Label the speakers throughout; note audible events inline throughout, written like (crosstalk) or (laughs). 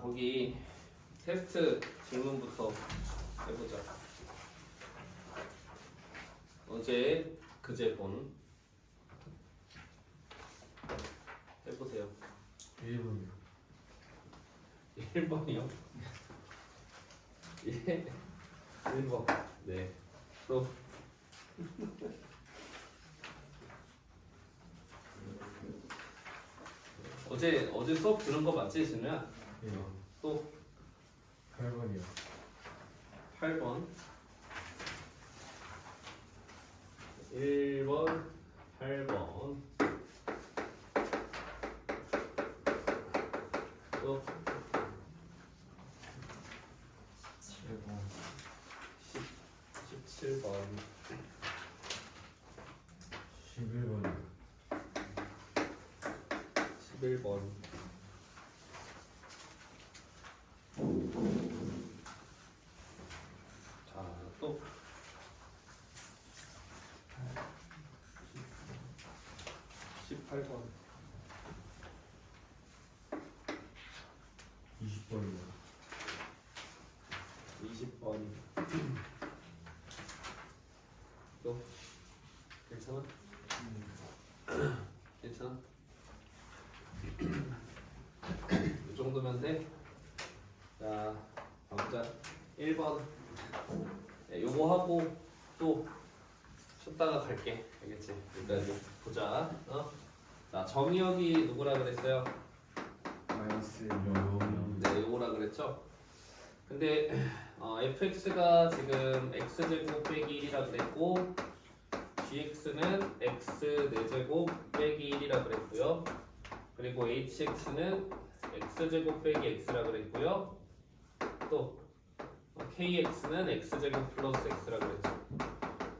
Speaker 1: 거기 테스트 질문부터 해보자. 어제 그제 본 해보세요.
Speaker 2: 1번이요.
Speaker 1: 1번이요? 예. 1번. 네. 또. 어제 어제 수업 들은 거 맞지, 진우야?
Speaker 2: 예.
Speaker 1: 또
Speaker 2: 8번이요.
Speaker 1: 8번 1번 8번 또
Speaker 2: 7번.
Speaker 1: 17번
Speaker 2: 11번이요.
Speaker 1: 11번 자또 18번
Speaker 2: 20번이요.
Speaker 1: 20번 또 괜찮아? (clears throat) 괜찮아? (clears throat) 이 정도면 돼? 자, 가보자. 1번. 네, 요거 하고 또 쉬었다가 갈게. 알겠지? 여기까지 보자. 어? 자, 정의역이 누구라 그랬어요?
Speaker 2: 마이너스 0.
Speaker 1: 네, 요거라 그랬죠? 근데 어, fx가 지금 x제곱 빼기 1이라 그랬고 gx는 x 4제곱 빼기 1이라 그랬고요. 그리고 hx는 x제곱 빼기 x라 그랬고요. 또 어, kx는 x제곱 플러스 x라 그랬죠.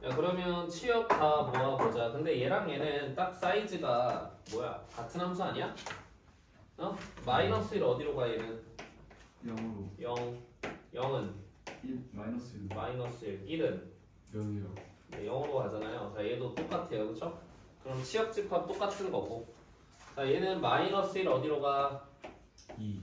Speaker 1: 야 그러면 취업 다 모아보자. 근데 얘랑 얘는 딱 사이즈가 뭐야? 같은 함수 아니야? 어? 마이너스 1 어디로 가 얘는?
Speaker 3: 0으로
Speaker 1: 0, 0은
Speaker 3: 1 마이너스 1
Speaker 1: 마이너스 1, 1은
Speaker 2: 0이요.
Speaker 1: 네, 0으로 가잖아요. 자, 얘도 똑같아요. 그렇죠? 그럼 취업 집합 똑같은 거고. 자, 얘는 마이너스 1 어디로 가?
Speaker 2: 2.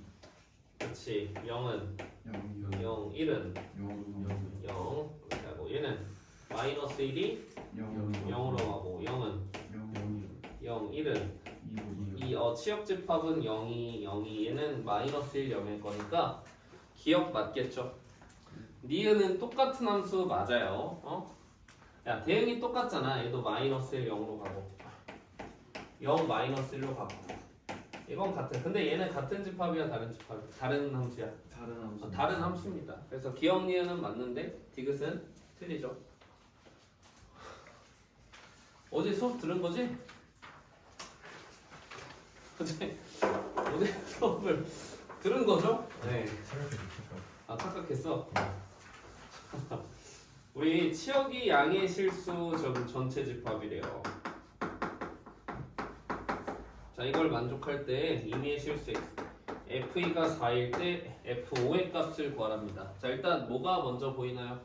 Speaker 1: 그렇지. 0은
Speaker 3: 0
Speaker 1: 0, 1은
Speaker 3: 0으로
Speaker 1: 0. 이렇게 하고 얘는 마이너스 1이
Speaker 3: 0
Speaker 1: 0으로 가고 0은
Speaker 3: 0
Speaker 1: 0, 1은
Speaker 3: 2
Speaker 1: 이 어, 취업 집합은 0이 0이 얘는 마이너스 1, 0일 거니까 기억 맞겠죠? 니은은 똑같은 함수 맞아요. 어? 야 대응이 똑같잖아. 얘도 마이너스 1, 0으로 가고 0 마이너스 1로 가고 이건 같은. 근데 얘는 같은 집합이야 다른 집합 다른 함수야.
Speaker 3: 다른 함수
Speaker 1: 어, 다른 함수입니다. 그래서 기억 니은은 맞는데 디귿은 틀리죠. 어제 수업 들은 거지? 어제 어제 수업을 들은 거죠? 네.
Speaker 2: 생각해 주실까요?
Speaker 1: 아 착각했어. (laughs) 우리 치역이 양의 실수 전 전체 집합이래요. 자 이걸 만족할 때 임의의 실수 x FE가 4일 때 F5의 값을 구하랍니다. 자 일단 뭐가 먼저 보이나요?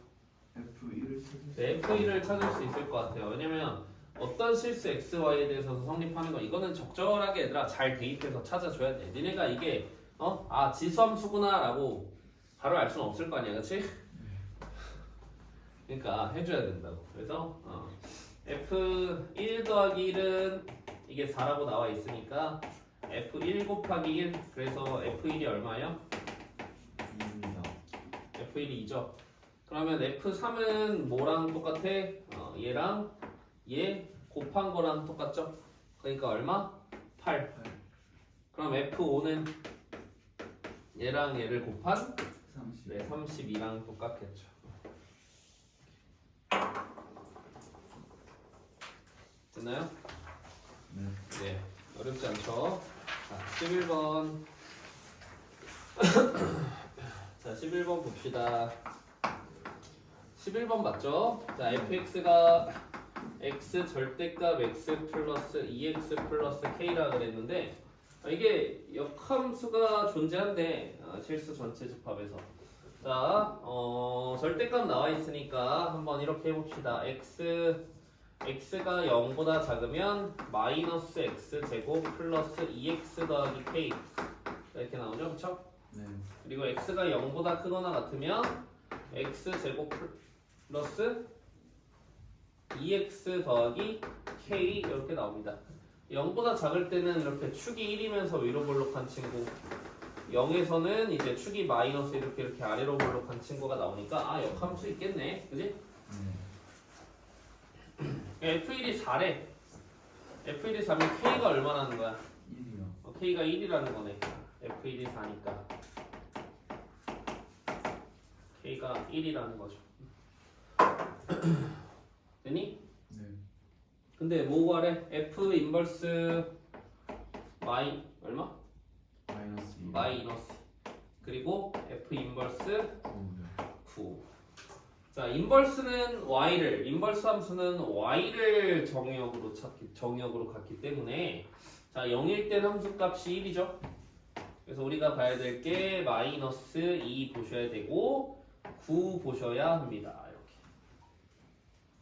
Speaker 3: F1을 찾을
Speaker 1: 네, F1을 찾을 수 있을 것 같아요. 왜냐면 어떤 실수 x, y에 대해서 성립하는 거 이거는 적절하게 얘들아 잘 대입해서 찾아줘야 돼. 니네가 이게 어? 아 지수함수구나 라고 바로 알 수는 없을 거 아니야, 그렇지? 그러니까 해줘야 된다고. 그래서 어, F1 더하기 1은 이게 4라고 나와 있으니까 F1 곱하기 1 그래서 F1이 얼마예요?
Speaker 3: 2입니다
Speaker 1: F1이 2죠. 그러면 F3은 뭐랑 똑같아? 어, 얘랑 얘 곱한 거랑 똑같죠? 그러니까 얼마? 8. 그럼 F5는 얘랑 얘를 곱한
Speaker 3: 30
Speaker 1: 네, 32랑 똑같겠죠. 됐나요?
Speaker 3: 네
Speaker 1: 네, 어렵지 않죠? 자, 11번. (clears throat) 자, 11번 봅시다. 11번 맞죠? 자, fx가 x 절대값 x 플러스 2x 플러스 k라 그랬는데 아, 이게 역함수가 존재한대 아, 실수 전체 집합에서 자, 어, 절대값 나와 있으니까 한번 이렇게 해봅시다. x x가 0보다 작으면 마이너스 x 제곱 플러스 2x 더하기 k 이렇게 나오죠, 그렇죠?
Speaker 3: 네.
Speaker 1: 그리고 x가 0보다 크거나 같으면 x 제곱 플러스 2x 더하기 k 이렇게 나옵니다. 0보다 작을 때는 이렇게 축이 1이면서 위로 볼록한 친구 0에서는 이제 축이 마이너스 이렇게 이렇게 아래로 볼록한 친구가 나오니까 아 역함수 있겠네 그지?
Speaker 3: 네.
Speaker 1: F1이 4래 F1이 4면 K가 얼마나 하는 거야?
Speaker 3: 1이요.
Speaker 1: 어, K가 1이라는 거네. F1이 4니까. K가 1이라는 거죠. (clears throat) 되니?
Speaker 3: 네.
Speaker 1: 근데 뭐 구하래? F 인버스 마이 얼마?
Speaker 3: 마이너스 2.
Speaker 1: 마이너스. 그리고 F 인버스
Speaker 3: 9.
Speaker 1: 9. 자, 인버스는 y를 인버스 함수는 y를 정의역으로 찾기 정의역으로 갔기 때문에 자, 0일 땐 함수 값이 1이죠. 그래서 우리가 봐야 될 게 마이너스 2 보셔야 되고 9 보셔야 합니다.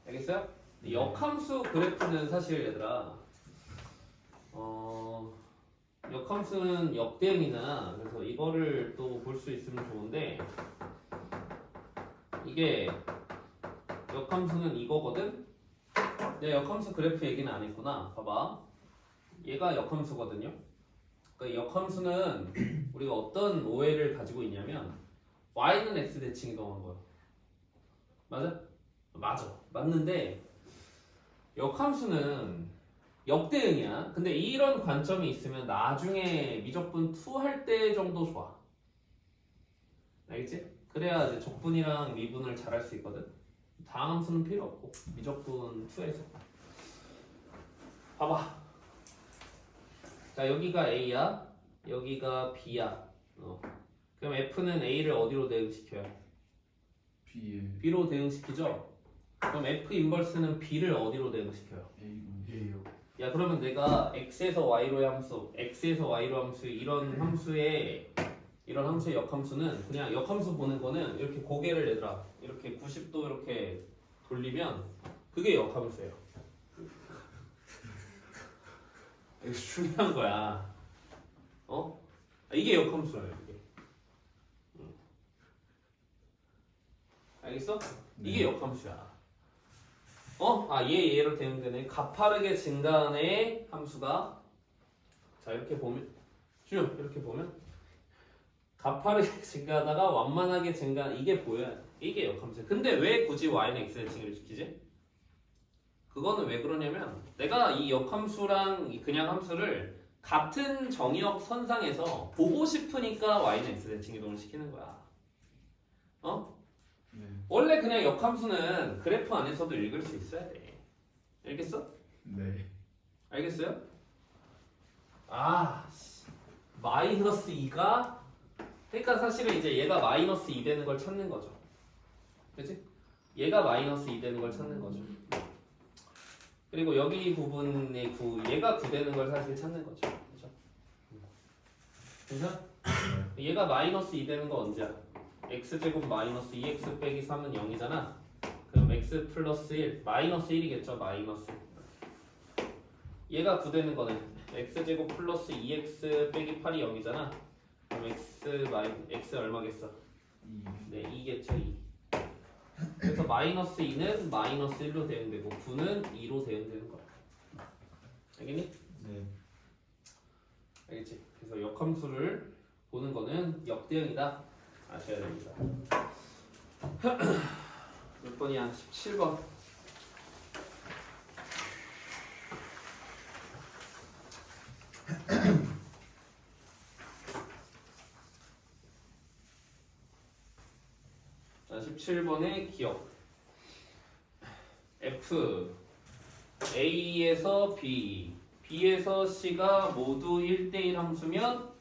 Speaker 1: 알겠어요? 역함수 그래프는 사실 얘들아 어 역함수는 역대응이나 그래서 이거를 또 볼 수 있으면 좋은데 이게 역함수는 이거거든? 내 역함수 그래프 얘기는 안 했구나. 봐봐. 얘가 역함수거든요. 그러니까 역함수는 우리가 어떤 오해를 가지고 있냐면 y는 x 대칭 이동한 거야. 맞아? 맞아. 맞는데 역함수는 역대응이야. 근데 이런 관점이 있으면 나중에 미적분 2 할 때 정도 좋아. 알겠지? 그래야 이제 적분이랑 미분을 잘할 수 있거든. 다함수는 필요 없고 미적분 2에서 봐봐. 자 여기가 A야, 여기가 B야. 어. 그럼 F는 A를 어디로 대응시켜요?
Speaker 3: B에
Speaker 1: B로 대응시키죠. 그럼 F 인버스는 B를 어디로 대응시켜요?
Speaker 2: A요.
Speaker 1: 야 그러면 내가 x에서 y로의 함수, x에서 y로 함수 이런 함수의 이런 함수의 역함수는 그냥 역함수 보는 거는 이렇게 고개를 얘들아 이렇게 90도 이렇게 돌리면 그게 역함수예요. (laughs) 이거 중요한 거야. 어? 이게 역함수예요. 이게. 응. 알겠어? 이게 역함수야. 어? 아, 얘 얘로 대응되네. 가파르게 증가하는 함수가 자 이렇게 보면 쭉 이렇게 보면 가파르게 (laughs) 증가하다가 완만하게 증가 이게 보여 이게 역함수. 근데 왜 굳이 y는 x 대칭을 시키지? 그거는 왜 그러냐면 내가 이 역함수랑 이 그냥 함수를 같은 정의역 선상에서 보고 싶으니까 y는 x 대칭 이동을 시키는 거야. 어?
Speaker 3: 네.
Speaker 1: 원래 그냥 역함수는 그래프 안에서도 읽을 수 있어야 돼. 알겠어?
Speaker 3: 네.
Speaker 1: 알겠어요? 아, 씨. 마이너스 2가 그러니까 사실은 이제 얘가 마이너스 2 되는 걸 찾는 거죠. 그지? 얘가 마이너스 2 되는 걸 찾는 거죠. 그리고 여기 부분의 9, 얘가 9 되는 걸 사실 찾는 거죠. 그죠? 그죠? 얘가 마이너스 2 되는 거 언제야? X제곱 마이너스 2x 빼기 3은 0이잖아. 그럼 x 플러스 1 마이너스 1이겠죠 마이너스 얘가 9 되는 거네 x제곱 플러스 2x 빼기 8이 0이잖아 그럼 x 마이 x 얼마겠어?
Speaker 3: 2.
Speaker 1: 네 2겠죠 2 그래서 마이너스 2는 마이너스 1로 대응되고 9는 2로 대응되는 거야 알겠니?
Speaker 3: 네.
Speaker 1: 알겠지? 그래서 역함수를 보는 거는 역대응이다 아셔야 됩니다. (clears throat) 몇 번이야? 17번. (clears throat) 자, 17번의 기억. F A에서 B, B에서 C가 모두 1대1 함수면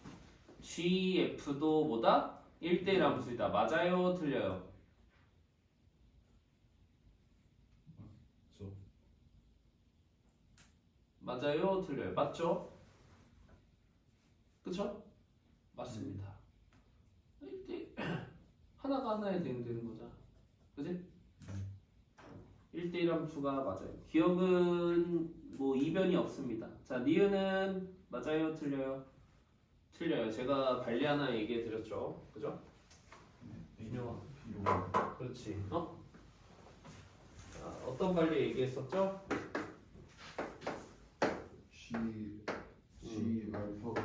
Speaker 1: GF도 뭐다? 1대1 함수 이다. 맞아요? 틀려요?
Speaker 3: 저.
Speaker 1: 맞아요? 틀려요? 맞죠? 그쵸? 맞습니다. 1대 (clears throat) 하나가 하나에 대응되는 거잖아. 그지? 1대1 함수가 맞아요. 기억은 뭐 이변이 없습니다. 자, 니은은 맞아요? 틀려요? 틀려요. 제가 발리 하나 얘기해 드렸죠. 그죠? 준영아.
Speaker 3: B로
Speaker 1: 그렇지. 어? 자, 어떤 발리 얘기했었죠?
Speaker 3: G G 알파가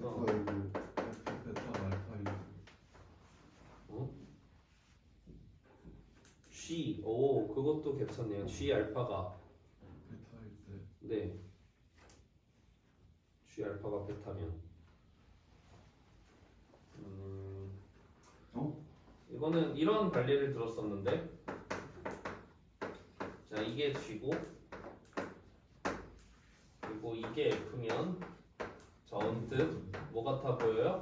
Speaker 1: 어.
Speaker 3: 베타이고 베타가 알파이고
Speaker 1: G. 오, 그것도 괜찮네요. G 알파가
Speaker 3: 베타일 때
Speaker 1: 네. G 알파가 베타면 음.
Speaker 3: 어?
Speaker 1: 이거는 이런 관리를 들었었는데 자 이게 G고 그리고 이게 F면 자 언뜻 뭐 같아 보여요?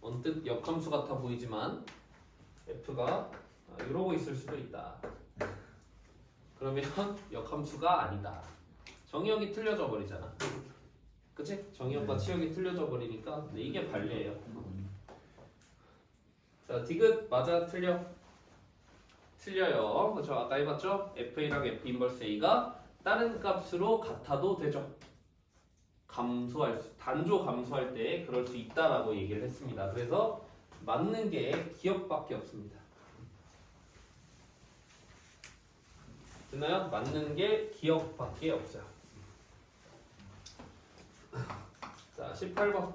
Speaker 1: 언뜻 역함수 같아 보이지만 F가 아, 이러고 있을 수도 있다 그러면 (laughs) 역함수가 아니다 정의역이 틀려져 버리잖아 그치? 정의역과
Speaker 3: 네.
Speaker 1: 치역이 틀려져 버리니까 네, 이게 관리예요 자, 디귿 맞아 틀려? 틀려요. 그렇죠? 아까 해봤죠? FA랑 F 인버스 A가 다른 값으로 같아도 되죠. 감소할 수, 단조 감소할 때 그럴 수 있다라고 얘기를 했습니다. 그래서 맞는 게 기억밖에 없습니다. 됐나요? 맞는 게 기억밖에 없어요. 자, 18번.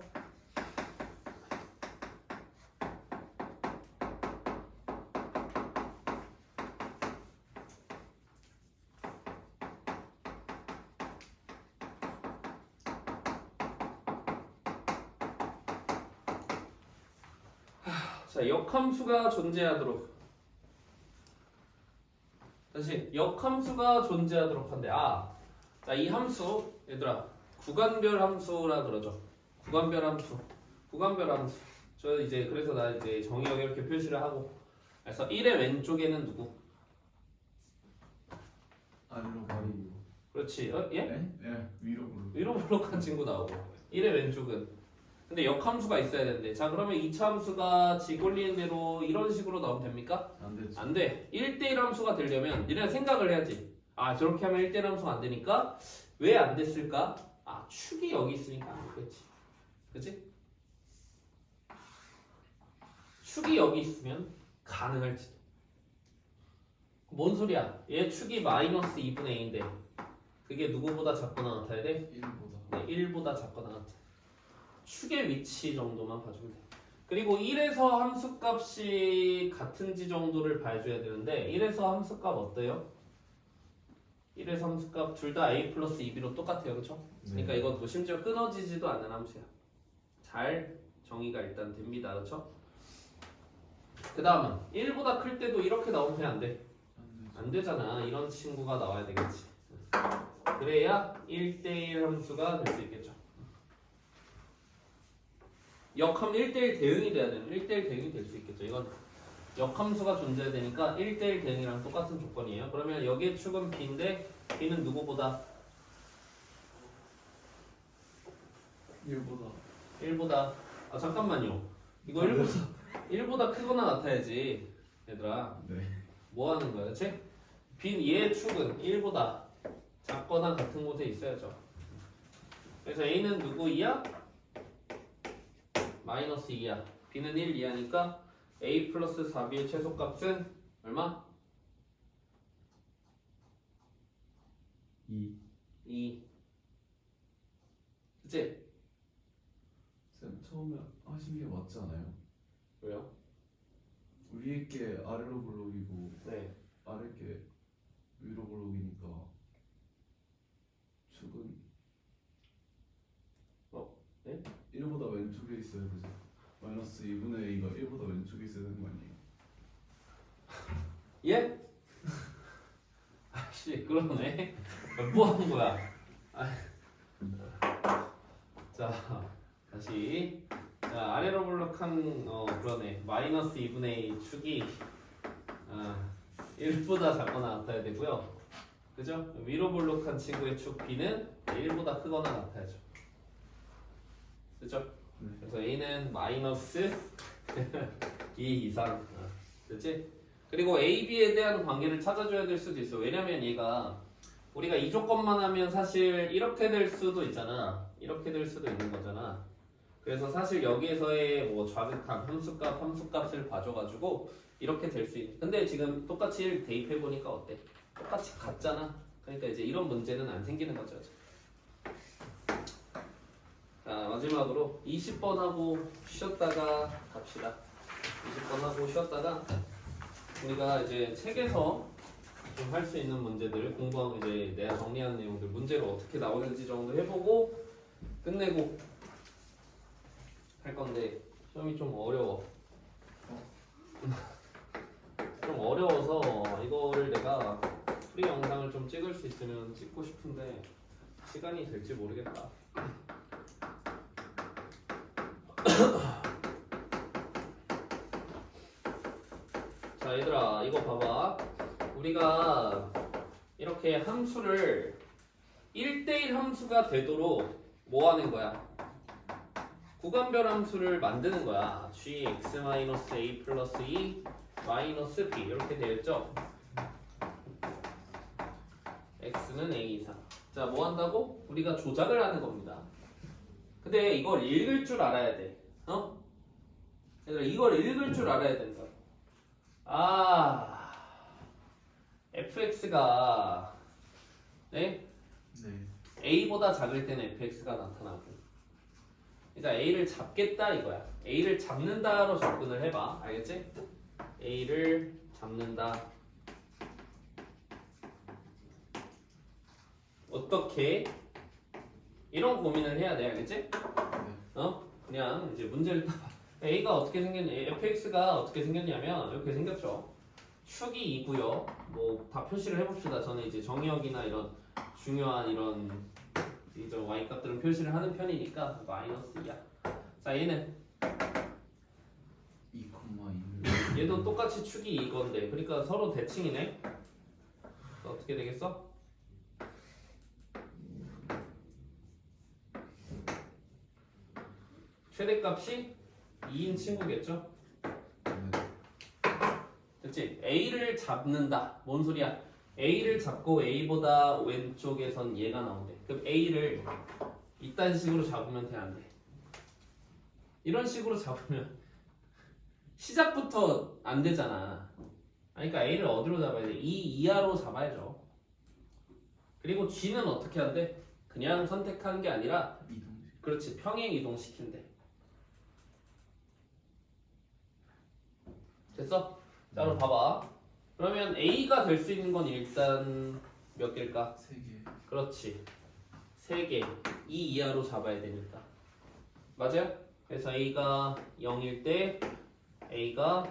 Speaker 1: 자, 역함수가 존재하도록 다시 역함수가 존재하도록 한대. 아, 자, 이 함수 얘들아 구간별 함수라 그러죠. 구간별 함수, 구간별 함수. 저 이제 그래서 나 이제 정의역 이렇게 표시를 하고 그래서 1의 왼쪽에는 누구?
Speaker 3: 아래로 가리고
Speaker 1: 그렇지. 어, 예?
Speaker 3: 네? 네 위로 올라
Speaker 1: 위로 볼록한 친구 나오고 1의 왼쪽은 근데 역함수가 있어야 되는데 자 그러면 2차 함수가 지골리는 대로 이런 식으로 나오면 됩니까?
Speaker 3: 안 되지
Speaker 1: 안 돼. 1대1 함수가 되려면 니네 생각을 해야지. 아, 저렇게 하면 1대1 함수가 안 되니까 왜 안 됐을까? 아, 축이 여기 있으니까 안 됐지. 그치? 축이 여기 있으면 가능할지도. 뭔 소리야? 얘 축이 마이너스 2분의 2인데 그게 누구보다 작거나 같아야 돼?
Speaker 3: 1보다
Speaker 1: 네, 1보다 작거나 같아. 축의 위치 정도만 봐주면 돼. 그리고 1에서 함수값이 같은지 정도를 봐줘야 되는데 1에서 함수값 어때요? 1에서 함수값 둘 다 a 플러스 2b로 똑같아요, 그렇죠? 그러니까 이거 뭐 심지어 끊어지지도 않는 함수야. 잘 정의가 일단 됩니다, 그렇죠? 그 다음은 1보다 클 때도 이렇게 나오면 돼, 안 돼?
Speaker 3: 안
Speaker 1: 되잖아. 이런 친구가 나와야 되겠지. 그래야 1대1 함수가 될 수 있겠죠. 역함 1대1 대응이 돼야 되는 1대1 대응이 될 수 있겠죠. 이건 역함수가 존재해야 되니까 1대1 대응이랑 똑같은 조건이에요. 그러면 여기의 축은 b인데 b는 누구보다
Speaker 3: 1보다
Speaker 1: 1보다 아 잠깐만요. 이거 1보다 1보다 크거나 같아야지. 얘들아.
Speaker 3: 네
Speaker 1: 뭐 하는 거야, 그치? 빈 얘의 축은 1보다 작거나 같은 곳에 있어야죠. 그래서 A는 누구 2야? 마이너스 2야. B는 1 이하니까 A 플러스 4B의 최소값은 얼마?
Speaker 2: 2
Speaker 1: 2. 그치?
Speaker 3: 쌤 처음에 하신 게 맞지 않아요?
Speaker 1: 왜요?
Speaker 3: 위에 게 아래로 블록이고
Speaker 1: 네.
Speaker 3: 아래 게 위로 블록이니까 축은
Speaker 1: 어? 네?
Speaker 3: 1보다 왼쪽에 있어야 되죠 마이너스 2분의 A가 1보다 왼쪽에 되는 거 아니에요? (laughs)
Speaker 1: 예? (laughs) 아씨 그러네 (laughs) 뭐 하는 거야 아. 자 다시 자 아래로 볼록한 어 그러네 마이너스 2분의 축이 아 1보다 작거나 같아야 되고요 그죠? 위로 볼록한 친구의 축 B는 1보다 크거나 같아야죠 그죠?
Speaker 3: 네.
Speaker 1: 그래서 A는 마이너스 (laughs) 2 이상 어, 그렇지? 그리고 A, B에 대한 관계를 찾아줘야 될 수도 있어. 왜냐면 얘가 우리가 이 조건만 하면 사실 이렇게 될 수도 있잖아. 이렇게 될 수도 있는 거잖아. 그래서 사실 여기에서의 뭐 좌극한 함수값, 함수값을 봐줘가지고 이렇게 될 수 있는. 근데 지금 똑같이 1 대입해 보니까 어때? 똑같이 같잖아. 그러니까 이제 이런 문제는 안 생기는 거죠. 자 마지막으로 20번 하고 쉬었다가 갑시다. 20번 하고 쉬었다가 우리가 이제 책에서 좀 할 수 있는 문제들을 공부하고 이제 내가 정리한 내용들 문제로 어떻게 나오는지 정도 해보고 끝내고 할 건데 시험이 좀 어려워. (laughs) 좀 어려워서 이거를 내가 프리 영상을 좀 찍을 수 있으면 찍고 싶은데 시간이 될지 모르겠다. 자 얘들아 이거 봐봐. 우리가 이렇게 함수를 1대1 함수가 되도록 뭐 하는 거야? 구간별 함수를 만드는 거야. Gx-a 플러스 2 마이너스 b. 이렇게 되었죠? X는 a 이상. 자뭐 한다고? 우리가 조작을 하는 겁니다. 근데 이걸 읽을 줄 알아야 돼. 어? 얘들아 이걸 읽을 줄 알아야 된다 아 fx가 네?
Speaker 2: 네.
Speaker 1: a보다 작을 때는 fx가 나타나고 그러니까 a를 잡겠다 이거야 a를 잡는다로 접근을 해봐 알겠지? a를 잡는다 어떻게 이런 고민을 해야 돼 알겠지? 어? 그냥 이제 문제를 (laughs) 따봐 a가 어떻게 생겼냐 fx가 어떻게 생겼냐면 이렇게 생겼죠. 축이 2고요. 뭐 다 표시를 해봅시다. 저는 이제 정의역이나 이런 중요한 이런 이제 y 값들은 표시를 하는 편이니까 마이너스 2야. 자 얘는?
Speaker 2: 2,2.
Speaker 1: 얘도 똑같이 축이 이건데 그러니까 서로 대칭이네. 어떻게 되겠어? 최대값이 2인 친구겠죠? 그치? A를 잡는다 뭔 소리야? A를 잡고 A보다 왼쪽에선 얘가 나온대 그럼 A를 이딴 식으로 잡으면 돼 안 돼? 이런 식으로 잡으면 (laughs) 시작부터 안 되잖아. 아니, 그러니까 A를 어디로 잡아야 돼? 2 이하로 잡아야죠. 그리고 G는 어떻게 한대? 그냥 선택하는 게 아니라
Speaker 2: 이동.
Speaker 1: 그렇지 평행 이동시킨대. 됐어? 자 그럼 봐봐. 그러면 A가 될 수 있는 건 일단 몇 개일까?
Speaker 2: 3개.
Speaker 1: 그렇지. 3개. 2 이하로 잡아야 되니까. 맞아요? 그래서 A가 0일 때, A가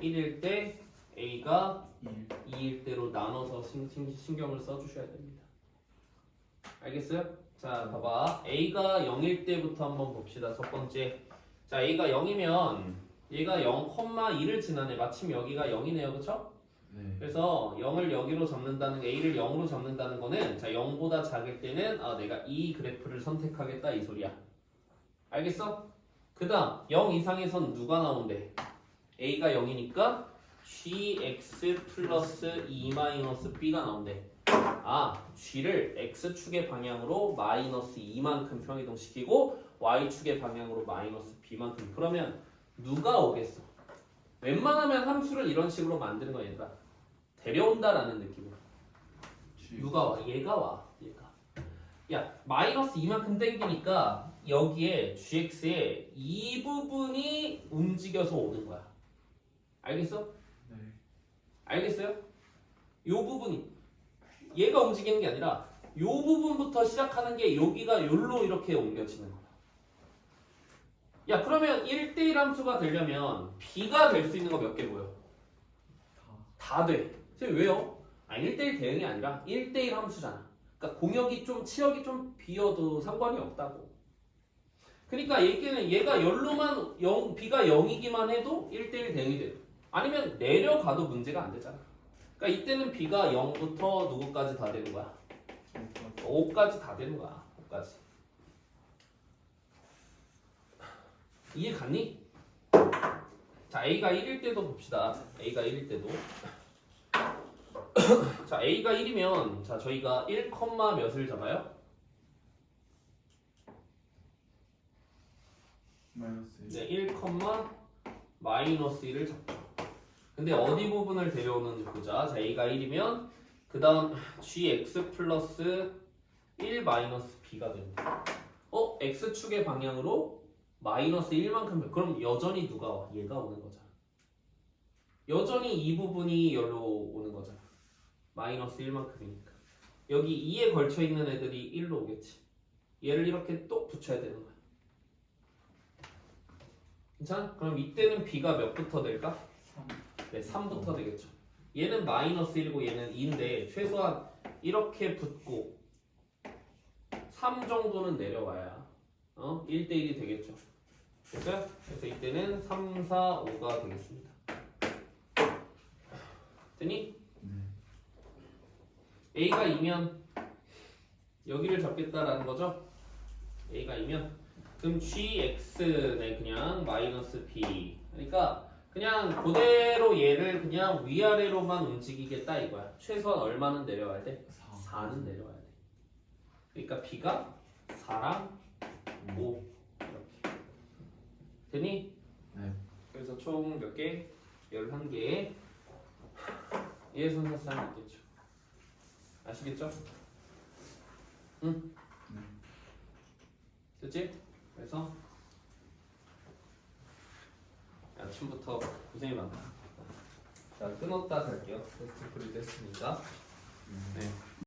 Speaker 1: 1일 때, A가
Speaker 2: 1.
Speaker 1: 2일 때로 나눠서 신, 신, 신경을 써주셔야 됩니다. 알겠어요? 자, 봐봐. A가 0일 때부터 한번 봅시다. 첫 번째. 자, A가 0이면 얘가 0,2를 지나네. 마침 여기가 0이네요. 그쵸?
Speaker 2: 네.
Speaker 1: 그래서 0을 여기로 잡는다는 A를 0으로 잡는다는 거는 자 0보다 작을 때는 아 내가 이 그래프를 선택하겠다 이 소리야 알겠어? 그 다음 0 이상에선 누가 나온대? A가 0이니까 gx 플러스 2 마이너스 b가 나온대 아 g를 x축의 방향으로 마이너스 2만큼 평이동시키고 y축의 방향으로 마이너스 b만큼 그러면 누가 오겠어? 웬만하면 함수를 이런 식으로 만드는 거 얘들아 데려온다라는 느낌으로 누가 와? 얘가 와 얘가 야 마이너스 2만큼 땡기니까 여기에 gx의 이 부분이 움직여서 오는 거야 알겠어?
Speaker 2: 네.
Speaker 1: 알겠어요? 요 부분이 얘가 움직이는 게 아니라 요 부분부터 시작하는 게 여기가 요로 이렇게 옮겨지는 거야 야 그러면 1대1 함수가 되려면 b가 될 수 있는 거 몇 개 보여?
Speaker 2: 다.
Speaker 1: 다 돼. 선생님 왜요? 아 1대1 대응이 아니라 1대1 함수잖아. 그러니까 공역이 좀 치역이 좀 비어도 상관이 없다고. 그러니까 얘기는 얘가 열로만 0, b가 0이기만 해도 1대1 대응이 돼. 아니면 내려가도 문제가 안 되잖아. 그러니까 이때는 b가 0부터 누구까지 다 되는 거야? 5까지 다 되는 거야. 5까지. 이해 갔니? 자, A가 1일 때도 봅시다. A가 1일 때도. (coughs) 자, A가 1이면 자, 저희가 1, 몇을 잡아요?
Speaker 3: 마이너스 1
Speaker 1: 네, 1, 마이너스 1을 잡죠. 근데 어디 부분을 데려오는지 보자. 자, a가 1이면 그 다음 gx 플러스 1 마이너스 b가 됩니다. 어? x축의 방향으로 마이너스 1만큼 그럼 여전히 누가 와? 얘가 오는 거잖아. 여전히 이 부분이 여기로 오는 거잖아. 마이너스 1만큼이니까. 여기 2에 걸쳐 있는 애들이 1로 오겠지. 얘를 이렇게 또 붙여야 되는 거야. 괜찮아? 그럼 이때는 b가 몇부터 될까?
Speaker 2: 3
Speaker 1: 네, 3부터 되겠죠. 얘는 마이너스 1이고 얘는 2인데 최소한 이렇게 붙고 3 정도는 내려와야 어? 1대 1이 되겠죠. 됐어요? 그래서 이때는 3, 4, 5가 되겠습니다. 됐니?
Speaker 3: 네
Speaker 1: A가 2면 여기를 잡겠다라는 거죠. A가 2면 그럼 GX네 그냥 마이너스 B 그러니까 그냥 그대로 얘를 그냥 위아래로만 움직이겠다 이거야. 최소한 얼마는 내려와야 돼?
Speaker 2: 4
Speaker 1: 4는 내려와야 돼. 그러니까 B가 4랑 5 이렇게 되니?
Speaker 3: 네.
Speaker 1: 그래서 총 몇 개? 11개 예순사쌍이 있겠죠. 아시겠죠? 응?
Speaker 3: 네.
Speaker 1: 됐지? 그래서 아침부터 고생이 많다. 자 끊었다 갈게요. 테스트 프리드 했으니까. 네.